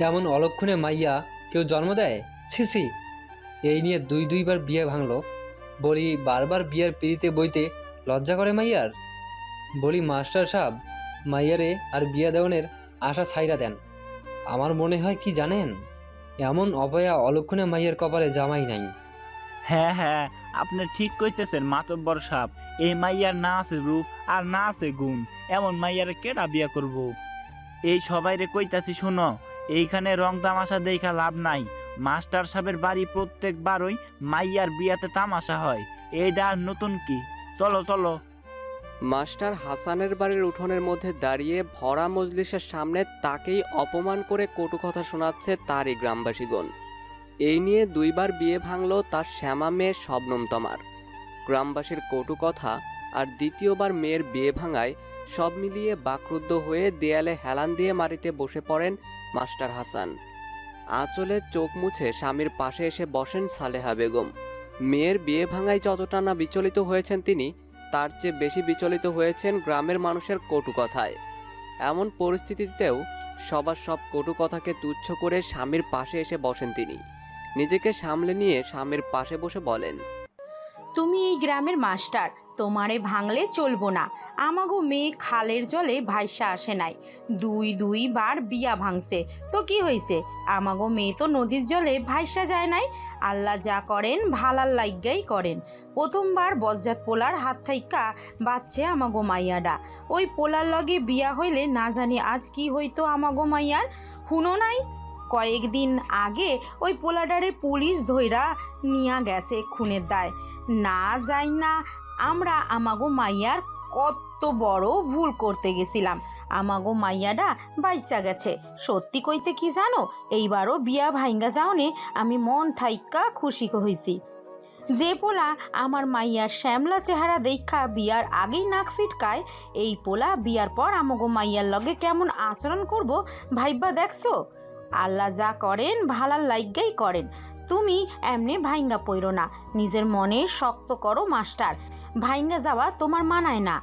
এমন অলক্ষণে মাইয়া কেউ জন্ম দেয়? ছিসি এই নিয়ে দুই, দুইবার বিয়ে ভাঙল। বলি, বারবার বিয়ের পিড়িতে বইতে লজ্জা করে মাইয়ার? বলি, মাস্টার সাহেব, মাইয়ারে আর বিয়া দেওয়ানের আশা ছাইরা দেন। আমার মনে হয় কি জানেন? এমন অপয়া অলক্ষণে মাইয়ের কপালে জামাই নাই। হ্যাঁ হ্যাঁ আপনি ঠিক কইতেছেন, মাতব্বর সাপ এই মাইয়ার না আছে রূপ আর না আছে গুণ। এমন মাইয়ারে কেডা বিয়া করব? এই সবাইরে কইতাছি, শোনো। এইখানে রং তামাশা দেখা লাভ নাই। মাস্টার সাহেবের বাড়ি প্রত্যেকবারই মাইয়ার বিয়াতে তামাশা হয়। এইটা আর নতুন কি? চলো চলো। মাস্টার হাসানের বাড়ির উঠোনের মধ্যে দাঁড়িয়ে ভরা মজলিসের সামনে তাকেই অপমান করে কটু কথা শোনাচ্ছে তারই গ্রামবাসীগণ। এই নিয়ে দুইবার বিয়ে ভাঙল তার শ্যামা মেয়ে শবনম তমার। গ্রামবাসীর কটু কথা আর দ্বিতীয়বার মেয়ের বিয়ে ভাঙায় সব মিলিয়ে বাকরুদ্ধ হয়ে দেয়ালে হেলান দিয়ে মাটিতে বসে পড়েন মাস্টার হাসান। আঁচলে চোখ মুছে স্বামীর পাশে এসে বসেন সালেহা বেগম। মেয়ের বিয়ে ভাঙায় যতটা না বিচলিত হয়েছেন তিনি, তার চেয়ে বেশি বিচলিত হয়েছেন গ্রামের মানুষের কটু কথায়। এমন পরিস্থিতিতেও সবার সব কটু কথাকে তুচ্ছ করে স্বামীর পাশে এসে বসেন তিনি। নিজেকে সামলে নিয়ে স্বামীর পাশে বসে বলেন তুমি এই গ্রামের মাস্টার, তোমারে ভাঙলে চলবো না। আমাগো মেয়ে খালের জলে ভাইসা আসে নাই। দুই দুইবার বিয়া ভাঙছে। তো কি হয়েছে আমাগো মেয়ে তো নদীর জলে ভাইসা যায় নাই। আল্লাহ যা করেন, ভালার লাইগাই করেন। প্রথমবার বজ্জাত পোলার হাত থাইকা বাচ্চে আমাগো মাইয়াডা। ওই পোলার লগে বিয়া হইলে না জানি আজ কি হইতো আমাগো মাইয়ার। হুনো নাই? কয়েকদিন আগে ওই পোলাডারে পুলিশ ধইরা নিয়া গেছে খুনের দায়। না যাই না, আমরা আমাগো মাইয়ার কত বড় ভুল করতে গেছিলাম। আমাগো মাইয়াডা বাইচা গেছে। সত্যি কইতে কি জানো, এইবারও বিয়া ভাইঙ্গা যাওনে, আমি মন থাইকা খুশি হইছি। যে পোলা আমার মাইয়ার শ্যামলা চেহারা দেখা বিয়ার আগেই নাক ছিটকায়, এই পোলা বিয়ার পর আমাগো মাইয়ার লগে কেমন আচরণ করব ভাইবা দেখছ? আল্লাহ যা করেন ভালার লাইগাই করেন। তুমি এমনি ভাইঙ্গা পইরো না। নিজের মনে শক্ত করো মাস্টার। ভাইঙ্গা যাওয়া তোমার মানায় না।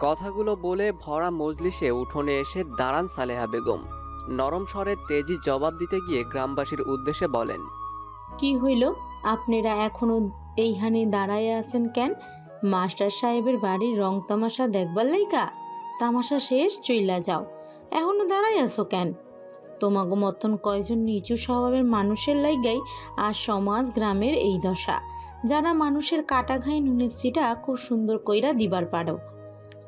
কথাগুলো বলে ভরা মজলিসে উঠোনে এসে দাঁড়ান সালেহা বেগম। নরম স্বরে তেজি জবাব দিতে গিয়ে গ্রামবাসীর উদ্দেশ্যে বলেন কি হইল? আপনারা এখনও এইখানে দাঁড়ায় আছেন কেন? মাস্টার সাহেবের বাড়ির রং তামাশা দেখবার লাইকা তামাশা শেষ চইলা যাও। এখনও দাঁড়াই আছো কেন? তোমাগো মতন কয়জন নিচু স্বভাবের মানুষের লাইগাই আর সমাজ গ্রামের এই দশা। যারা মানুষের কাটা ঘায়ে নুনের চিটা খুব সুন্দর কইরা দিবার পারো।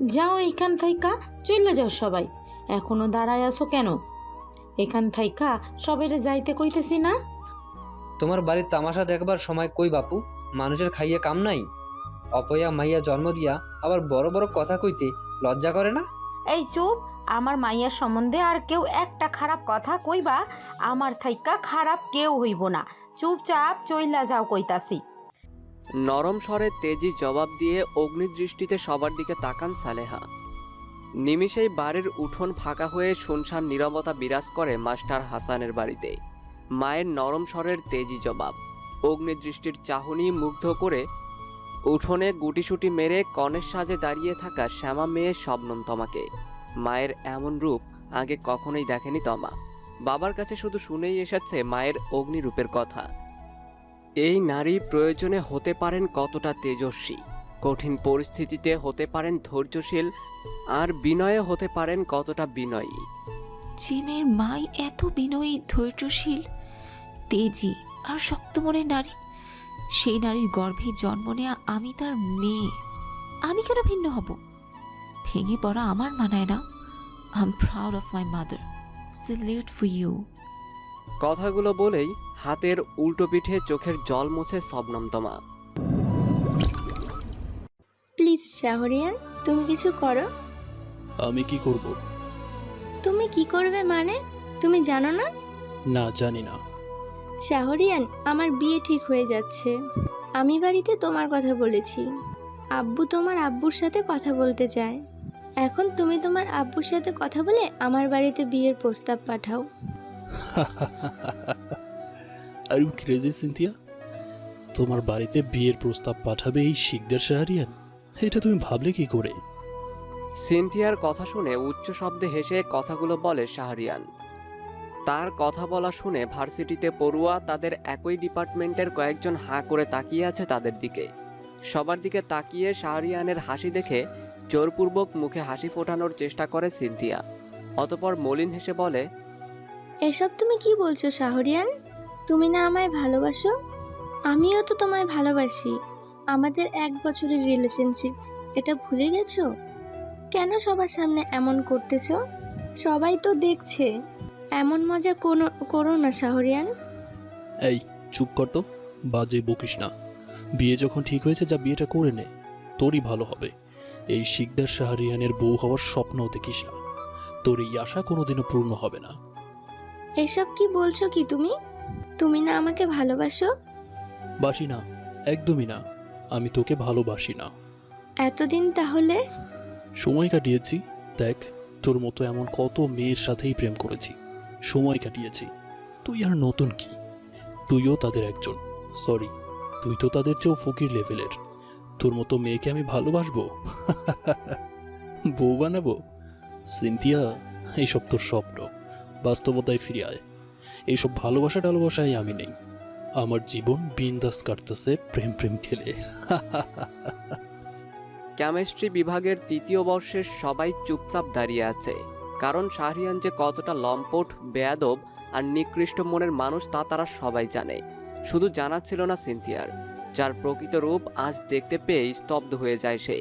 যাও এইখান থাইকা চইলা যাও সবাই। এখনও দাঁড়ায় আছো কেন? এখান থাইকা সবাইরে যাইতে কইতেছি না? তোমার বাড়ির তামাশা দেখবার সময় কই বাপু? মানুষের খাইয়ে কাম নাই? অপয়া মাইয়া জন্ম দিয়া আবার বড় বড় কথা কইতে লজ্জা করে না? এই চুপ! আমার মাইয়ার সম্বন্ধে আর কেউ একটা খারাপ কথা কইবা, আমার থাইকা খারাপ কেউ হইব না। চুপচাপ চইলা যাও কইতাছি। নরম স্বরে তেজি জবাব দিয়ে অগ্নিদৃষ্টিতে সবার দিকে তাকান সালেহা। নিমিষেই বাড়ির উঠোন ফাঁকা হয়ে শুনশান নীরবতা বিরাজ করে মাস্টার হাসানের বাড়িতে। মায়ের নরম স্বরের তেজি জবাব। অগ্নিদৃষ্টির চাহনি মুগ্ধ করে উঠোনে গুটিসুটি মেরে কনের সাজে দাঁড়িয়ে থাকা শ্যামা মেয়ে শবনম তমাকে। মায়ের এমন রূপ আগে কখনোই দেখেনি তমা। বাবার কাছে শুধু শুনেই এসেছে মায়ের অগ্নিরূপের কথা। এই নারী প্রয়োজনে হতে পারেন কতটা তেজস্বী, কঠিন পরিস্থিতিতে হতে পারেন ধৈর্যশীল, আর বিনয়ে হতে পারেন কতটা বিনয়ী। যে মেয়ের মাই এত বিনয়ী, ধৈর্যশীল, তেজি আর শক্ত মনের নারী। সেই নারীর গর্ভে জন্ম নেয়া আমি তার মেয়ে। আমি কেন ভিন্ন হব? ভেঙে পড়া আমার মানায় না। I am proud of my mother salute for you কথাগুলো বলেই হাতের উল্টো পিঠে চোখের জল মুছে শবনমতমা প্লিজ শাহরিয়ান তুমি কিছু করো। আমি কি করব? তুমি কি করবে মানে? তুমি জানো না? না জানি না। শাহরিয়ান আমার বিয়ে ঠিক হয়ে যাচ্ছে। আমি বাড়িতে তোমার কথা বলেছি। আব্বু তোমার আব্বুর সাথে কথা বলতে চায়। এখন তুমি তোমার আব্বুর সাথে কথা বলে আমার বাড়িতে বিয়ের প্রস্তাব পাঠাও। আর ইউ ক্রেজি সিনথিয়া তোমার বাড়িতে বিয়ের প্রস্তাব পাঠাবে এই শিখদের শাহরিয়ান? এটা তুমি ভাবলে কি করে? সিনথিয়ার কথা শুনে উচ্চ শব্দে হেসে কথাগুলো বলে শাহরিয়ান। তার কথা বলা শুনে ভার্সিটিতে পড়ুয়া তাদের একই ডিপার্টমেন্টের কয়েকজন হাঁ করে তাকিয়ে আছে তাদের দিকে। সবার দিকে তাকিয়ে শাহরিয়ানের হাসি দেখে জোরপূর্বক মুখে হাসি ফোটানোর চেষ্টা করে সিনথিয়া। অতপর মলিন হেসে বলে এসব তুমি কি বলছো শাহরিয়ান? তুমি না আমায় ভালোবাসো? আমিও তো তোমায় ভালোবাসি। আমাদের এক বছরের রিলেশনশিপ এটা ভুলে গেছো? কেন সবার সামনে এমন করতেছো? সবাই তো দেখছে। এমন মজা কোনো করো না শাহরিয়ান। এই চুপ কর তো বাজে বকিস না। বিয়ে যখন ঠিক হয়েছে যা বিয়েটা করে নে তোরই ভালো হবে। এই শিকদার শাহরিয়ানের বউ হওয়ার স্বপ্নও দেখিস না। তোর এই আশা কোনোদিনও পূর্ণ হবে না। এসব কি বলছো কি তুমি? তুমি না আমাকে ভালোবাসো? বাসি না একদমই না। আমি তোকে ভালোবাসি না। এতদিন তাহলে? সময় কাটিয়েছি। দেখ তোর মতো এমন কত মেয়ের সাথেই প্রেম করেছি। সময় কাটিয়েছি। তুই আর নতুন কি? তুইও তাদের একজন। সরি তুই তো তাদের চেয়েও ফকির লেভেলের তোর মতো মেয়েকে আমি ভালোবাসবো? বউ বানাবো? সিনথিয়া, এইসব তোর স্বপ্ন। বাস্তবতায় ফিরে আয়। এইসব ভালোবাসা টালোবাসায় আমি নেই। আমার জীবন বিন্দাস কাটতেছে প্রেম প্রেম খেলে। কেমিস্ট্রি বিভাগের তৃতীয় বর্ষের সবাই চুপচাপ দাঁড়িয়ে আছে। কারণ শাহরিয়ান যে কতটা লম্পট, বেয়াদব আর নিকৃষ্ট মনের মানুষ তা তারা সবাই জানে। শুধু জানা ছিল না সিনথিয়ার। যার প্রকৃত রূপ আজ দেখতে পেয়ে স্তব্ধ হয়ে যায় সে।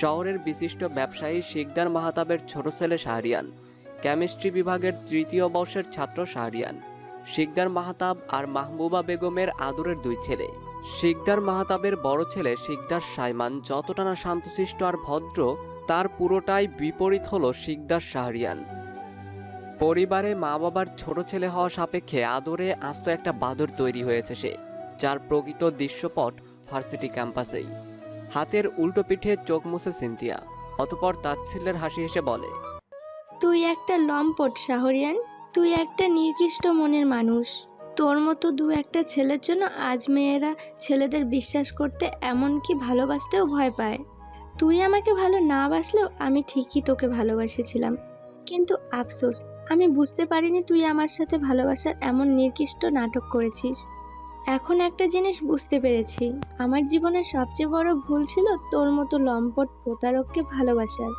শহরের বিশিষ্ট ব্যবসায়ী শিকদার মাহাতাবের ছোট ছেলে শাহরিয়ান কেমিস্ট্রি বিভাগের তৃতীয় বর্ষের ছাত্র শাহরিয়ান, শিকদার মাহাতাব আর মাহবুবা বেগমের আদরের দুই ছেলে। শিকদার মাহাতাবের বড় ছেলে শিকদার সাইমান যতটা না শান্তশিষ্ট আর ভদ্র, তার পুরোটাই বিপরীত হলো শিকদার শাহরিয়ান। পরিবারে মা বাবার ছোট ছেলে হওয়া সাপেক্ষে আদরে আস্ত একটা বাদর তৈরি হয়েছে সে। যার প্রকৃত দৃশ্যপট ভার্সিটি ক্যাম্পাসেই। হাতের উল্টো পিঠে চোখ মুছে সিনথিয়া, অতপর তাচ্ছিল্যের হাসি হেসে বলে, তুই একটা লম্পট, শাহরিয়ান। তুই একটা নির্দিষ্ট মনের মানুষ। তোর মতো দু একটা ছেলের জন্য আজ মেয়েরা ছেলেদের বিশ্বাস করতে এমনকি ভালোবাসতেও ভয় পায়? তুই আমাকে ভালো না বাসলেও আমি ঠিকই তোকে ভালোবাসেছিলাম। কিন্তু আফসোস, আমি বুঝতে পারিনি তুই আমার সাথে ভালোবাসার এমন নির্দিষ্ট নাটক করেছিস। এখন একটা জিনিস বুঝতে পেরেছি। আমার জীবনের সবচেয়ে বড় ভুল ছিল তোর মতো লম্পট প্রতারককে ভালোবাসার।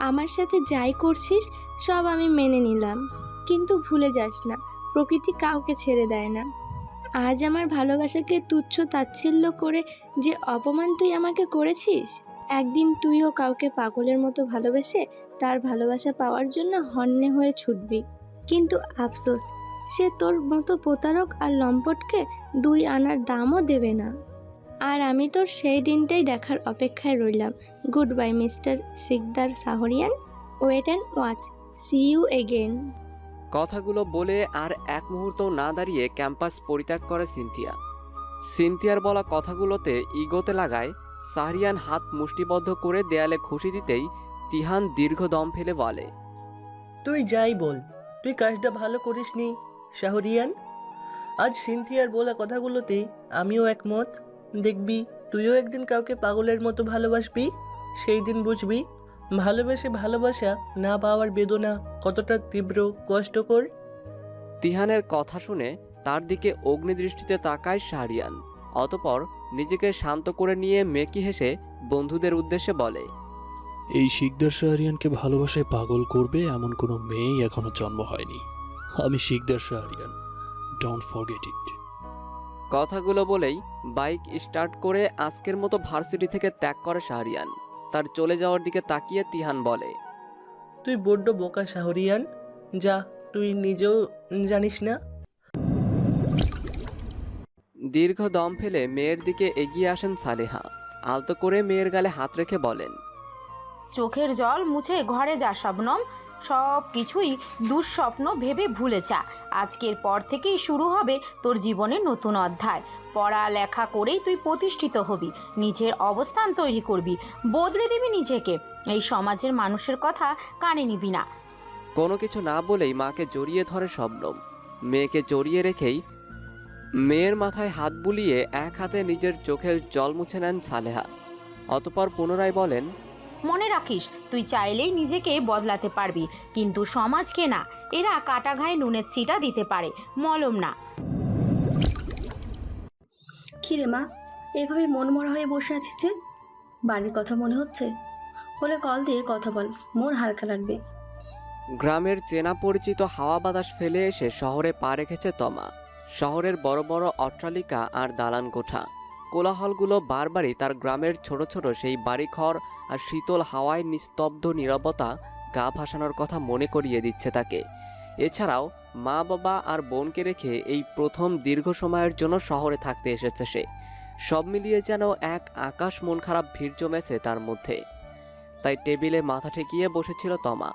আমার সাথে যাই করছিস, সব আমি মেনে নিলাম। কিন্তু ভুলে যাস না, প্রকৃতি কাউকে ছেড়ে দেয় না। আজ আমার ভালোবাসাকে তুচ্ছ তাচ্ছিল্য করে যে অপমান তুই আমাকে করেছিস? একদিন তুইও কাউকে পাগলের মতো ভালোবেসে তার ভালোবাসা পাওয়ার জন্য হন্যে হয়ে ছুটবি। কিন্তু আফসোস সে তোর মতো প্রতারক আর লম্পটকে দুই আনার দামও দেবে না। আর আমি তোর সেই দিনটাই দেখার অপেক্ষায় রইলাম। Goodbye mister Sikdar Shahriyan. Wait and watch. See you again কথাগুলো বলে আর এক মুহূর্ত না দাঁড়িয়ে ক্যাম্পাস পরিত্যাগ করে সিনথিয়া। সিনথিয়ার বলা কথাগুলোতে ইগোতে লাগায় সাহরিয়ান হাত মুষ্টিবদ্ধ করে দেয়ালে ঘুষি দিতেই তিহান দীর্ঘ দম ফেলে বলে তুই যাই বল তুই কাজটা ভালো করিসনি? শাহরিয়ান আজ সিনথিয়ার বলা কথাগুলোতে আমিও একমত। দেখবি তুইও একদিন কাউকে পাগলের মতো ভালোবাসবি সেই দিন বুঝবি ভালোবেসে ভালোবাসা না পাওয়ার বেদনা কতটা তীব্র কষ্টকর। তিহানের কথা শুনে তার দিকে অগ্নিদৃষ্টিতে তাকায় শাহরিয়ান অতপর নিজেকে শান্ত করে নিয়ে মেকি হেসে বন্ধুদের উদ্দেশ্যে বলে এই শিকদার শাহরিয়ানকে ভালোবাসায় পাগল করবে এমন কোনো মেয়েই এখনও জন্ম হয়নি। আমি Sikdar Shahriyan. Don't forget it কথাগুলো বলেই বাইক স্টার্ট করে আজকের মতো ভার্সিটি থেকে ত্যাগ করে শাহরিয়ান। তার চলে যাওয়ার দিকে তাকিয়ে তিহান বলে তুই বড্ড বোকা শাহরিয়ান। যা তুই নিজেও জানিস না? দীর্ঘ দম ফেলে মেয়ের দিকে এগিয়ে আসেন সালেহা। আলতো করে মেয়ের গালে হাত রেখে বলেন চোখের জল মুছে ঘরে যা শবনম। সব কিছুই দুঃস্বপ্ন ভেবে ভুলে যা আজকের পর থেকেই শুরু হবে তোর জীবনের নতুন অধ্যায়। পড়ালেখা করেই তুই প্রতিষ্ঠিত হবি, নিজের অবস্থান তৈরি করবি, বদলে দিবি নিজেকে। এই সমাজের মানুষের কথা কানে নিবি না। কোনো কিছু না বলেই মাকে জড়িয়ে ধরে শবনম। মেয়েকে জড়িয়ে রেখেই মেয়ের মাথায় হাত বুলিয়ে এক হাতে নিজের চোখের জল মুছে নেন সালেহা। অতপর পুনরায় বলেন মনে রাখিস তুই চাইলেই নিজেকে বদলাতে পারবি কিন্তু সমাজকে না এরা কাটা ঘায়ে নুনের ছিটা দিতে পারে মলম না। কিরে মা এভাবে মন মরা হয়ে বসে আছিস যে? বাড়ির কথা মনে হচ্ছে? হলে কল দিয়ে কথা বল মন হালকা লাগবে। গ্রামের চেনা পরিচিত হাওয়া বাতাস ফেলে এসে শহরে পা রেখেছে তমা। শহরের বড় বড় অট্টালিকা আর দালান কোঠা। কোলাহলগুলো বারবারই তার গ্রামের ছোট ছোট সেই বাড়িঘর আর শীতল হাওয়ায় নিস্তব্ধ নিরবতা গা ভাসানোর কথা মনে করিয়ে দিচ্ছে তাকে। এছাড়াও মা, বাবা আর বোনকে রেখে এই প্রথম দীর্ঘ সময়ের জন্য শহরে থাকতে এসেছে সে। সব মিলিয়ে যেন এক আকাশ মন খারাপ ভিড় জমেছে তার মধ্যে। তাই টেবিলে মাথা ঠেকিয়ে বসেছিল তমা।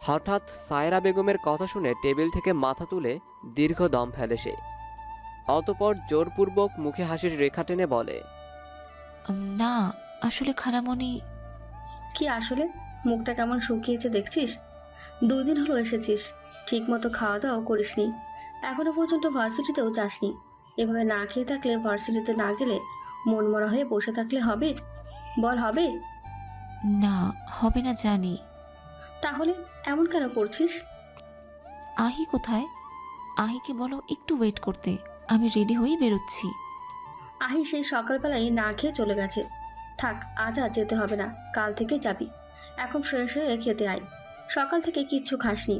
হঠাৎ সায়রা বেগমের কথা শুনে টেবিল থেকে মাথা তুলে দীর্ঘ দম ফেলে সে। অতপর জোরপূর্বক মুখে হাসির রেখা টেনে বলে উম, না আসলে খারামণি। কি আসলে? মুখটা কেমন শুকিয়েছে দেখছিস? দুই দিন হলো এসেছিস ঠিক মতো খাওয়া দাওয়াও করিসনি। এখনও পর্যন্ত ভার্সিটিতেও যাসনি। এভাবে না খেয়ে থাকলে ভার্সিটিতে না গেলে মন মরা হয়ে বসে থাকলে হবে? বল হবে? না হবে না জানি। তাহলে এমন কেন করছিস? আহি কোথায়? আহিকে বলো একটু ওয়েট করতে। আমি রেডি হয়েই বেরোচ্ছি। আহি সেই সকালবেলায় না খেয়ে চলে গেছে। থাক আজ আর যেতে হবে না কাল থেকে যাবি। এখন ফ্রেশ হয়ে খেতে আয়। সকাল থেকে কিচ্ছু খাসনি।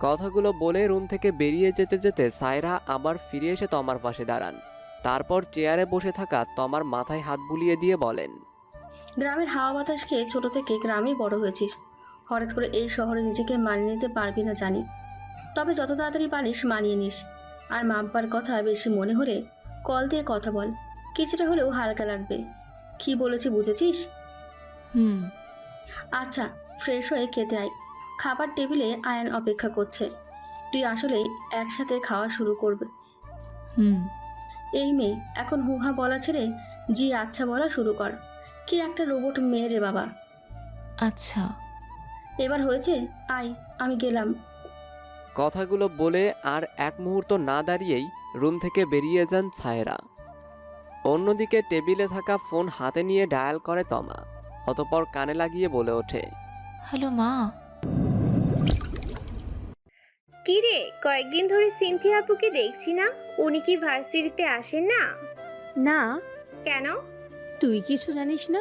কথাগুলো বলে রুম থেকে বেরিয়ে যেতে যেতে সায়রা আবার ফিরে এসে তমার পাশে দাঁড়ান। তারপর চেয়ারে বসে থাকা তমার মাথায় হাত বুলিয়ে দিয়ে বলেন গ্রামের হাওয়া বাতাস খেয়ে ছোট থেকে গ্রামেই বড় হয়েছিস। হঠাৎ করে এই শহরে নিজেকে মানিয়ে নিতে পারবি না জানি। তবে যত তাড়াতাড়ি পারিস মানিয়ে নিস। আর মা বাবার কথা বেশি মনে হলে কল দিয়ে কথা বল। কিছুটা হলেও হালকা লাগবে। কি বলেছি বুঝেছিস? হুম। আচ্ছা ফ্রেশ হয়ে খেতে আয়। খাবার টেবিলে আয়ান অপেক্ষা করছে। তুই আসলেই একসাথে খাওয়া শুরু করবে। হুম। এই মেয়ে এখন হুহা বলা ছেড়ে জি আচ্ছা বলা শুরু কর। কি একটা রোবট মেয়ে রে বাবা। আচ্ছা। এবার হয়েছে আয় আমি গেলাম। কথাগুলো বলে আর এক মুহূর্ত না দাঁড়িয়েই রুম থেকে বেরিয়ে যান ছায়রা। অন্যদিকে টেবিলে থাকা ফোন হাতে নিয়ে ডায়াল করে তমা অতপর কানে লাগিয়ে বলে ওঠে হ্যালো মা। কি রে কয়েকদিন ধরে সিনথিয়া আপুকে দেখছি না। উনি কি ভার্সিটিতে আসেন না? না। কেন? তুই কিছু জানিস না?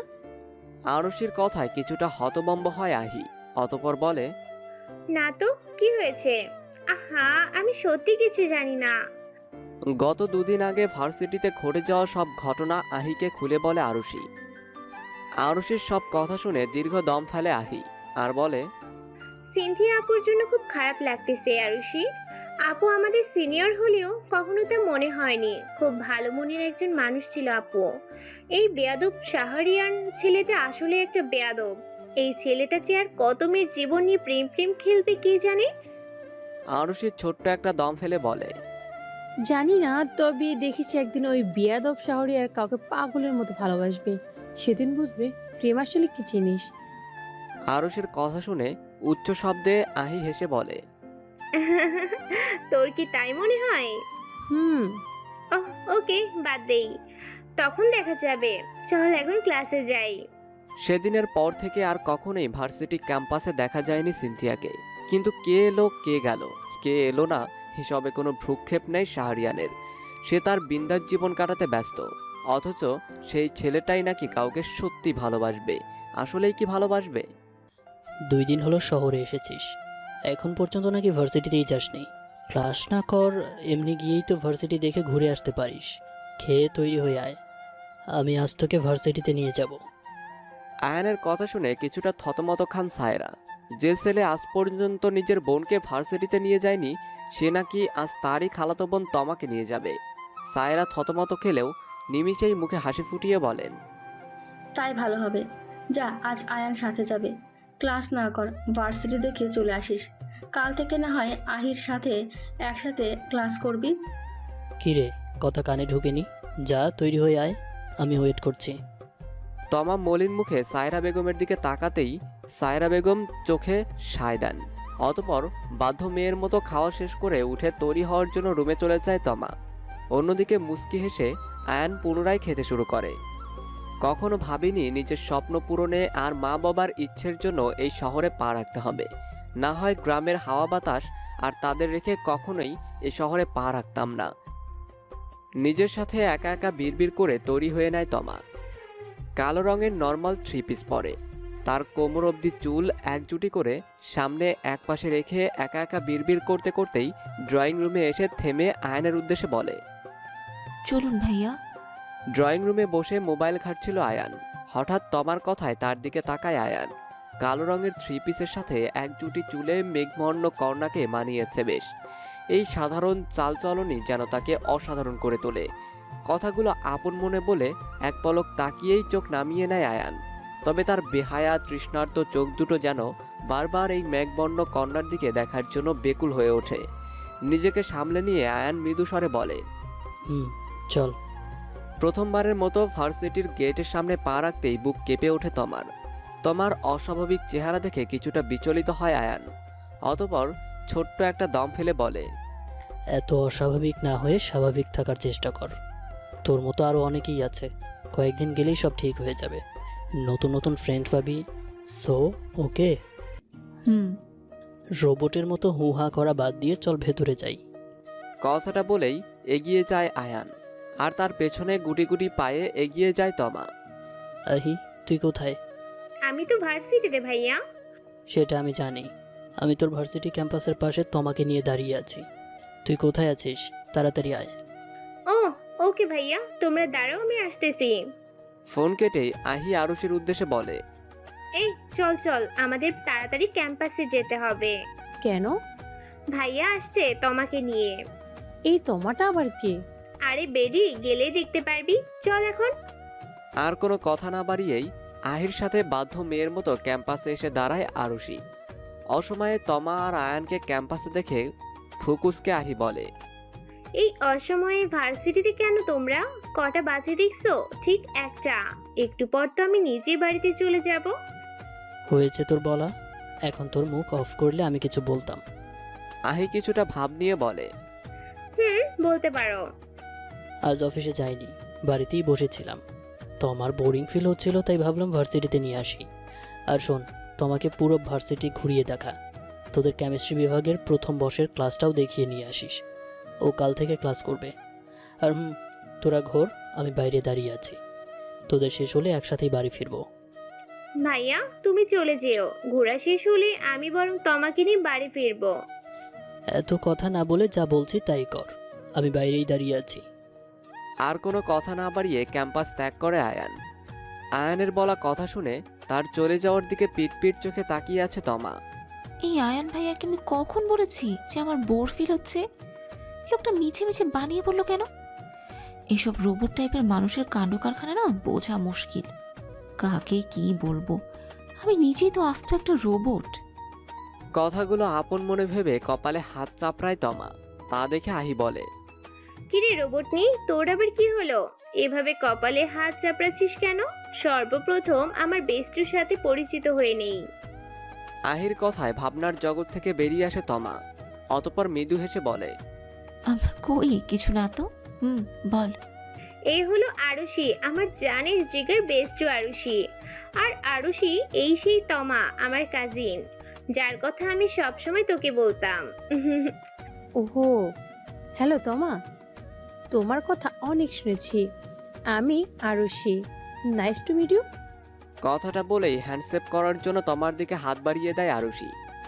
আরশির কথায় কিছুটা হতবম্ব হয় আহি অতপর বলে না তো কি হয়েছে? আহা আমি সত্যি কিছু জানি না। গত দুদিন আগে ভার্সিটিতে ঘটে যাওয়া সব ঘটনা আহিকে খুলে বলে আরুষি। আরুষির সব কথা শুনে দীর্ঘ দম ফেলে আহি আর বলে সিনথিয়া আপুর জন্য খুব খারাপ লাগতেছে আরুষি। আপু আমাদের সিনিয়র হলেও কখনো তা মনে হয়নি। খুব ভালো মনের একজন মানুষ ছিল আপু। এই বেয়াদব শাহরিয়ান ছেলেটা আসলে একটা বেয়াদব। এই ছেলেটা যে আর কত মেয়ের জীবন নিয়ে প্রেম প্রেম খেলবে কে জানে? আরুষির ছোট্ট একটা দম ফেলে বলে জানি না তবে দেখিস একদিন ওই বিয়াদব শহরে আর কাউকে পাগলের মতো ভালোবাসবে। সেদিন বুঝবে প্রেম আসলে কি জিনিস? আরুষির কথা শুনে উচ্চ শব্দে আহি হেসে বলে তোর কি তাই মনে হয়? হুম। ওহ ওকে বাদ দেই। তখন দেখা যাবে। চল এখন ক্লাসে যাই। সেদিনের পর থেকে আর কখনোই ভার্সিটি ক্যাম্পাসে দেখা যায়নি সিনথিয়াকে। কিন্তু কে এলো কে গেল? কে এলো না? হিসাবে কোনো ভ্রুক্ষেপ নেই শাহরিয়ানের। সে তার বিন্দার জীবন কাটাতে ব্যস্ত। অথচ সেই ছেলেটাই নাকি কাউকে সত্যি ভালোবাসবে। আসলেই কি ভালোবাসবে? দুই দিন হলো শহরে এসেছিস। এখন পর্যন্ত নাকি ভার্সিটিতেই যাসনি। ক্লাস না কর এমনি গিয়েই তো ভার্সিটি দেখে ঘুরে আসতে পারিস। খেয়ে তৈরি হয়ে আয়। আমি আজ তোকে ভার্সিটিতে নিয়ে যাব। আয়ানের কথা শুনে কিছুটা থতমত খান সায়রা। যে ছেলে আজ পর্যন্ত নিজের বোনকে ভার্সিটিতে নিয়ে যায়নি সে নাকি আজ তারই খালাতো বোন তমাকে নিয়ে যাবে। সায়রা থতমত খেলেও নিমিষেই মুখে হাসি ফুটিয়ে বলেন তাই ভালো হবে। যা আজ আয়ান সাথে যাবে। ক্লাস না কর ভার্সিটি দেখে চলে আসিস। কাল থেকে না হয় আহির সাথে একসাথে ক্লাস করবি? কিরে কথা কানে ঢুকেনি? যা তৈরি হয়ে আয়। আমি ওয়েট করছি। তমা মলিন মুখে সায়রা বেগমের দিকে তাকাতেই সায়রা বেগম চোখে সায় দেন। অতপর বাধ্য মেয়ের মতো খাওয়া শেষ করে উঠে তৈরি হওয়ার জন্য রুমে চলে যায় তমা। অন্যদিকে মুস্কি হেসে আয়ান পুনরায় খেতে শুরু করে। কখনো ভাবিনি নিজের স্বপ্ন পূরণে আর মা বাবার ইচ্ছের জন্য এই শহরে পা রাখতে হবে। না হয় গ্রামের হাওয়া বাতাস আর তাদের রেখে কখনোই এই শহরে পা রাখতাম না। নিজের সাথে একা একা বিড়বিড় করে তৈরি হয়ে নেয় তমা। কালো রঙের নর্মাল থ্রি পিস পরে। তার কোমর অবধি চুল একজুটি করে সামনে এক পাশে রেখে একা একা বিড়বিড় করতে করতেই ড্রয়িং রুমে এসে থেমে আয়নের উদ্দেশ্যে বলে চলুন ভাইয়া। ড্রয়িং রুমে বসে মোবাইল ঘাটছিল আয়ান। হঠাৎ তমার কথায় তার দিকে তাকায় আয়ান। কালো রঙের থ্রি পিসের সাথে এক জুটি চুলে মেঘমর্ণ কর্ণাকে মানিয়েছে বেশ। এই সাধারণ চালচলনই যেন তাকে অসাধারণ করে তোলে। কথাগুলো আপন মনে বলে এক পলক তাকিয়েই চোখ নামিয়ে নেয় আয়ান। তবে তার বেহায়া তৃষ্ণার্ত চোখ দুটো যেন বারবার এই মেঘবর্ণ কন্যার দিকে দেখার জন্য বেকুল হয়ে ওঠে। নিজেকে সামলে নিয়ে আয়ান মৃদু স্বরে বলে হুম চল। প্রথমবারের মতো ভার্সিটির গেটের সামনে পা রাখতেই বুক কেঁপে ওঠে তমার। তমার অস্বাভাবিক চেহারা দেখে কিছুটা বিচলিত হয় আয়ান। অতপর ছোট্ট একটা দম ফেলে বলে এত অস্বাভাবিক না হয়ে স্বাভাবিক থাকার চেষ্টা কর। তোর মতো আরও অনেকেই আছে। কয়েকদিন গেলেই সব ঠিক হয়ে যাবে। নতুন নতুন ফ্রেন্ড পাবি। So okay hmm. রোবটের মতো হু হা করা বাদ দিয়ে চল ভেতরে যাই। কথাটা বলেই এগিয়ে যায় আয়ান। আর তার পেছনে গুটি গুটি পায়ে এগিয়ে যায় তমা। আহি তুই কোথায়? আমি তো ভার্সিটিতে ভাইয়া। সেটা আমি জানি। আমি তোর ভার্সিটি ক্যাম্পাসের পাশে তোমাকে নিয়ে দাঁড়িয়ে আছি। তুই কোথায় আছিস? তাড়াতাড়ি আয়। ও ওকে ভাইয়া তোমরা দাঁড়াও আমি আসতেছি। ফোন কেটে আহি আরুষের উদ্দেশ্যে বলে এই চল চল আমাদের তাড়াতাড়ি ক্যাম্পাসে যেতে হবে। কেন? ভাইয়া আসছে তোমাকে নিয়ে। এই তোমাটা আবার কে? আরে বেডি গেলেই দেখতে পারবি। চল এখন। আর কোনো কথা না বাড়িয়েই আহির সাথে বাধ্য মেয়ের মতো ক্যাম্পাসে এসে দাঁড়ায় আরুষি অসময়ে তমা আর আয়ানকে ক্যাম্পাসে দেখে ফুকুসকে আহি বলে এই অসময়ে ভার্সিটিতে কেন তোমরা? কটা বাজে দেখছ? ঠিক একটা। একটু পর তো আমি নিজেই বাড়িতে চলে যাব। হয়েছে তোর বলা। এখন তোর মুখ অফ করলে আমি কিছু বলতাম। আহি কিছুটা ভাব নিয়ে বলে। হুম বলতে পারো। আজ অফিসে যাইনি বাড়িতেই বসেছিলাম। তো আমার বোরিং ফিল হচ্ছিল তাই ভাবলাম ভার্সিটিতে নিয়ে আসি। আর শোন তোমাকে পুরো ভার্সিটি ঘুরিয়ে দেখা। তোদের কেমিস্ট্রি বিভাগের প্রথম বর্ষের ক্লাসটাও দেখিয়ে নিয়ে আসিস। ও কাল থেকে ক্লাস করবে। আর হুম তোরা ঘোর আমি বাইরে দাঁড়িয়ে আছি। তোদের শেষ হলে একসাথেই বাড়ি ফিরবো। ভাইয়া তুমি চলে যেও। ঘোরা শেষ হলে আমি বরং তোমাকে নিয়ে বাড়ি ফিরবো। এত কথা না বলে যা বলছি তাই কর। আমি বাইরেই দাঁড়িয়ে আছি। আর কোনো কথা না বাড়িয়ে ক্যাম্পাস ত্যাগ করে আয়ান। আয়ানের বলা কথা শুনে তার চলে যাওয়ার দিকে পিট পিট চোখে তাকিয়ে আছে তমা। এই আয়ান ভাইয়াকে আমি কখন বলেছি যে আমার বোর ফিল হচ্ছে? লোকটা মিছে মিছে বানিয়ে বলল কেন? এসব রোবট টাইপের মানুষের কাণ্ড কারখানা না বোঝা মুশকিল। কাকে কি বলব? আমি নিজেই তো আস্ত একটা রোবট। কথাগুলো আপন মনে ভেবে কপালে হাত চাপড়ায় তমা। তা দেখে আহি বলে কিরে রোবট নি তোর আবার কি হলো? এভাবে কপালে হাত চাপড়াচ্ছিস কেন? সর্বপ্রথম আমার বেস্টুর সাথে পরিচিত হয়ে নেই। আহির কথায় ভাবনার জগৎ থেকে বেরিয়ে আসে তমা। অতপর মৃদু হেসে বলে আম, কই? কিছু না তো। হুম বল। এই হলো আরুষি আমার জানের জিগার বেস্টু আরুষি। আর আরুষি এই সেই তমা আমার কাজিন যার কথা আমি সবসময় তোকে বলতাম। ওহো হ্যালো তোমা। তোমার কথা অনেক শুনেছি। আমি Arushi. Nice to meet you কথাটা বলেই হ্যান্ডসেপ করার জন্য তমার দিকে হাত বাড়িয়ে দেয় আরুষি।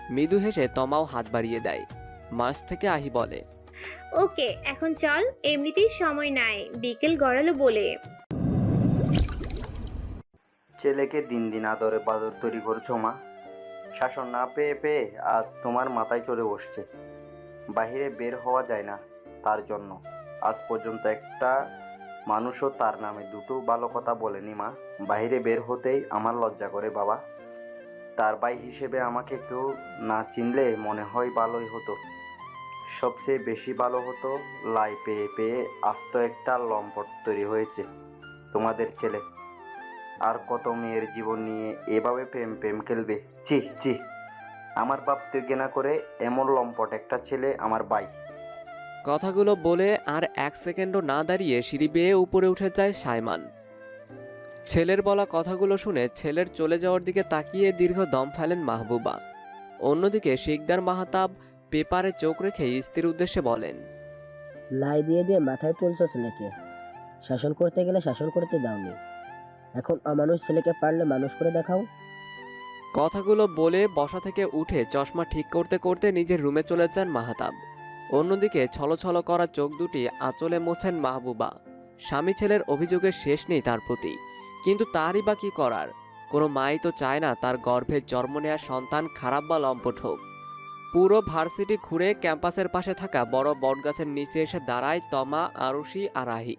মৃদু হেসে তমাও হাত বাড়িয়ে দেয়। মাস থেকে আহি বলে ওকে, এখন চল, এমনিতেই সময় নাই, বিকেল গড়ালো বলে। ছেলেকে দিন দিন আদরে বাদর তৈরি করছ মা। শাসন না পেয়ে পেয়ে আজ তোমার মাথায় চড়ে বসছে। বাহিরে বের হওয়া যায় না তার জন্য। আজ পর্যন্ত একটা মানুষও তার নামে দুটো ভালো কথা বলেনি মা। বাইরে বের হতেই আমার লজ্জা করে বাবা। তার ভাই হিসেবে আমাকে কেউ না চিনলে মনে হয় ভালোই হতো। সবচেয়ে বেশি ভালো হতো লাই পেয়ে পেয়ে আস্ত একটা লম্পট তৈরি হয়েছে তোমাদের ছেলে। আর কত মেয়ের জীবন নিয়ে এভাবে প্রেম প্রেম খেলবে। চি চি আমার বাপ তুই ঘৃণা করে এমন লম্পট একটা ছেলে আমার ভাই। কথাগুলো বলে আর এক সেকেন্ডও না দাঁড়িয়ে সিঁড়ি বেয়ে উপরে উঠে যায় সাইমান। ছেলের বলা কথাগুলো শুনে ছেলের চলে যাওয়ার দিকে তাকিয়ে দীর্ঘ দম ফেলেন মাহবুবা। অন্যদিকে শিকদার মাহাতাব পেপারে চোখ রেখে স্ত্রীর উদ্দেশ্যে বলেন লাই দিয়ে দিয়ে মাথায় তুলছো ছেলেকে শাসন করতে গেলে শাসন করতে দাওনি। এখন অমানুষ ছেলেকে পারলে মানুষ করে দেখাও। কথাগুলো বলে বসা থেকে উঠে চশমা ঠিক করতে করতে নিজের রুমে চলে যান মাহাতাব। অন্যদিকে ছলছল করা চোখ দুটি আঁচলে মোছেন মাহবুবা। স্বামী ছেলের অভিযোগের শেষ নেই তার প্রতি। কিন্তু তারই বা কি করার? কোনো মাই তো চায় না তার গর্ভে জন্ম নেওয়া সন্তান খারাপ বা লম্পট হোক। পুরো ভার্সিটি ঘুরে ক্যাম্পাসের পাশে থাকা বড় বটগাছের নিচে এসে দাঁড়ায় তমা, আরুষি আর রাহি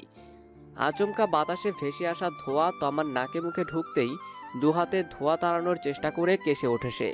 আচমকা বাতাসে ভেসে আসা ধোয়া তমার নাকে মুখে ঢুকতেই দুহাতে ধোয়া তাড়ানোর চেষ্টা করে কেসে ওঠে সে।